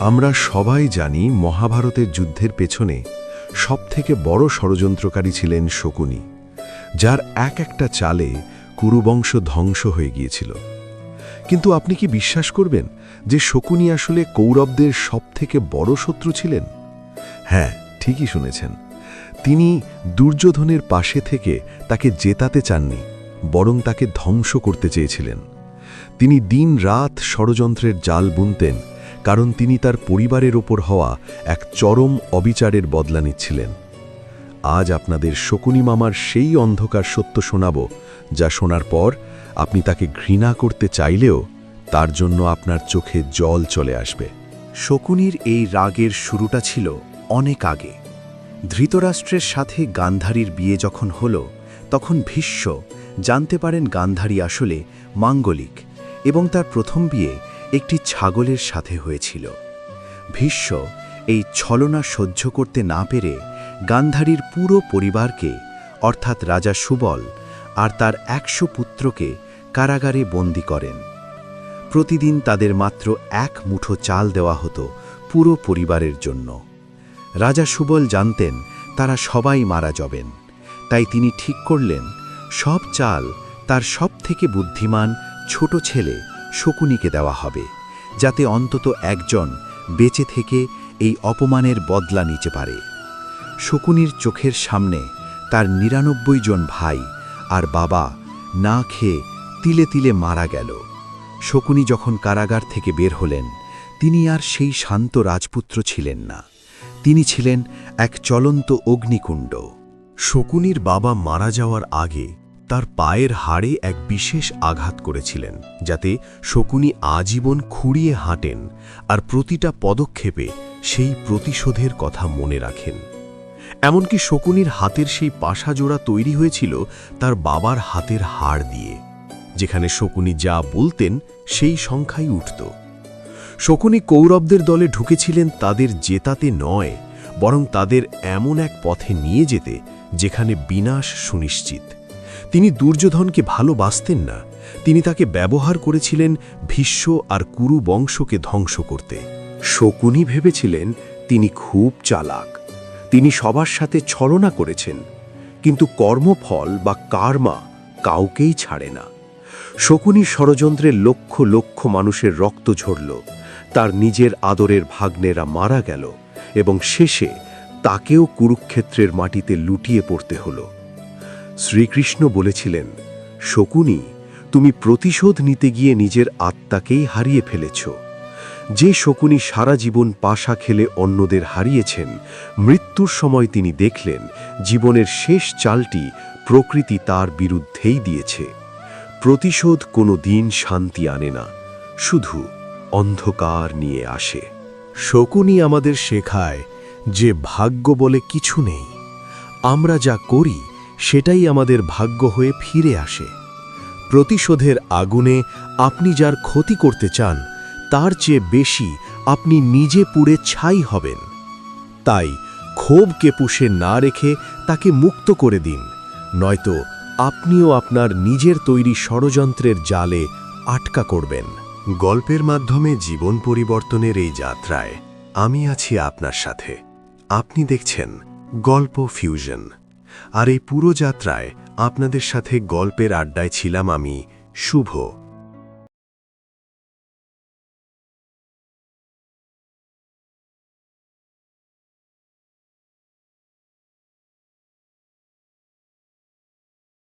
আমরা সবাই জানি মহাভারতের যুদ্ধের পেছনে সবথেকে বড় ষড়যন্ত্রকারী ছিলেন শকুনি, যার এক একটা চালে কুরুবংশ ধ্বংস হয়ে গিয়েছিল। কিন্তু আপনি কি বিশ্বাস করবেন যে শকুনি আসলে কৌরবদের সবথেকে বড় শত্রু ছিলেন? হ্যাঁ ঠিকই শুনেছেন। তিনি দুর্যোধনের পাশে থেকে তাকে জেতাতে চাননি, বরং তাকে ধ্বংস করতে চেয়েছিলেন। তিনি দিন রাত ষড়যন্ত্রের জাল বুনতেন কারণ তিনি তার পরিবারের ওপর হওয়া এক চরম অবিচারের বদলা নিচ্ছিলেন। আজ আপনাদের শকুনি মামার সেই অন্ধকার সত্য শোনাব, যা শোনার পর আপনি তাকে ঘৃণা করতে চাইলেও তার জন্য আপনার চোখে জল চলে আসবে। শকুনির এই রাগের শুরুটা ছিল অনেক আগে। ধৃতরাষ্ট্রের সাথে গান্ধারীর বিয়ে যখন হল, তখন ভীষ্ম জানতে পারেন গান্ধারী আসলে মাঙ্গলিক এবং তার প্রথম বিয়ে একটি ছাগলের সাথে হয়েছিল। ভীষ্ম এই ছলনা সহ্য করতে না পেরে গান্ধারীর পুরো পরিবারকে, অর্থাৎ রাজা সুবল আর তার একশো পুত্রকে কারাগারে বন্দি করেন। প্রতিদিন তাদের মাত্র এক মুঠো চাল দেওয়া হতো পুরো পরিবারের জন্য। রাজা সুবল জানতেন তারা সবাই মারা যাবেন। তাই তিনি ঠিক করলেন, সব চাল তার সব থেকে বুদ্ধিমান ছোট ছেলে শকুনিকে দেওয়া হবে, যাতে অন্তত একজন বেঁচে থেকে এই অপমানের বদলা নিতে পারে। শকুনির চোখের সামনে তার নিরানব্বই জন ভাই আর বাবা না খেয়ে তিলে তিলে মারা গেল। শকুনি যখন কারাগার থেকে বের হলেন, তিনি আর সেই শান্ত রাজপুত্র ছিলেন না। তিনি ছিলেন এক চলন্ত অগ্নিকুণ্ড। শকুনির বাবা মারা যাওয়ার আগে তার পায়ের হাড়ে এক বিশেষ আঘাত করেছিলেন, যাতে শকুনি আজীবন খুঁড়িয়ে হাঁটেন আর প্রতিটা পদক্ষেপে সেই প্রতিশোধের কথা মনে রাখেন। এমনকি শকুনির হাতের সেই পাশা জোড়া তৈরি হয়েছিল তার বাবার হাতের হাড় দিয়ে, যেখানে শকুনি যা বলতেন সেই সংখ্যাই উঠত। শকুনি কৌরবদের দলে ঢুকেছিলেন তাদের জেতাতে নয়, বরং তাদের এমন এক পথে নিয়ে যেতে, যেখানে বিনাশ সুনিশ্চিত। তিনি দুর্যোধনকে ভালোবাসতেন না। তিনি তাকে ব্যবহার করেছিলেন ভীষ্ম আর কুরু বংশকে ধ্বংস করতে। শকুনি ভেবেছিলেন তিনি খুব চালাক। তিনি সবার সাথে ছলনা করেছেন, কিন্তু কর্মফল বা কার্মা কাউকেই ছাড়ে না। শকুনি ষড়যন্ত্রের লক্ষ লক্ষ মানুষের রক্ত ঝরল, তার নিজের আদরের ভাগ্নেরা মারা গেল এবং শেষে তাকেও কুরুক্ষেত্রের মাটিতে লুটিয়ে পড়তে হল। শ্রীকৃষ্ণ বলেছিলেন, শকুনি, তুমি প্রতিশোধ নিতে গিয়ে নিজের আত্মাকেই হারিয়ে ফেলেছ। যে শকুনি সারা জীবন পাশা খেলে অন্যদের হারিয়েছেন, মৃত্যুর সময় তিনি দেখলেন, জীবনের শেষ চালটি প্রকৃতি তার বিরুদ্ধেই দিয়েছে। প্রতিশোধ কোনো দিন শান্তি আনে না, শুধু অন্ধকার নিয়ে আসে। শকুনি আমাদের শেখায় যে ভাগ্য বলে কিছু নেই, আমরা যা করি সেটাই আমাদের ভাগ্য হয়ে ফিরে আসে। প্রতিশোধের আগুনে আপনি যার ক্ষতি করতে চান, তার চেয়ে বেশি আপনি নিজে পুড়ে ছাই হবেন। তাই ক্ষোভকে পুষে না রেখে তাকে মুক্ত করে দিন, নয়তো আপনিও আপনার নিজের তৈরি ষড়যন্ত্রের জালে আটকা করবেন। গল্পের মাধ্যমে জীবন পরিবর্তনের এই যাত্রায় আমি আছি আপনার সাথে। আপনি দেখছেন গল্প ফিউশন। আর এই পুরো যাত্রায় আপনাদের সাথে গল্পের আড্ডায় ছিলাম আমি শুভ।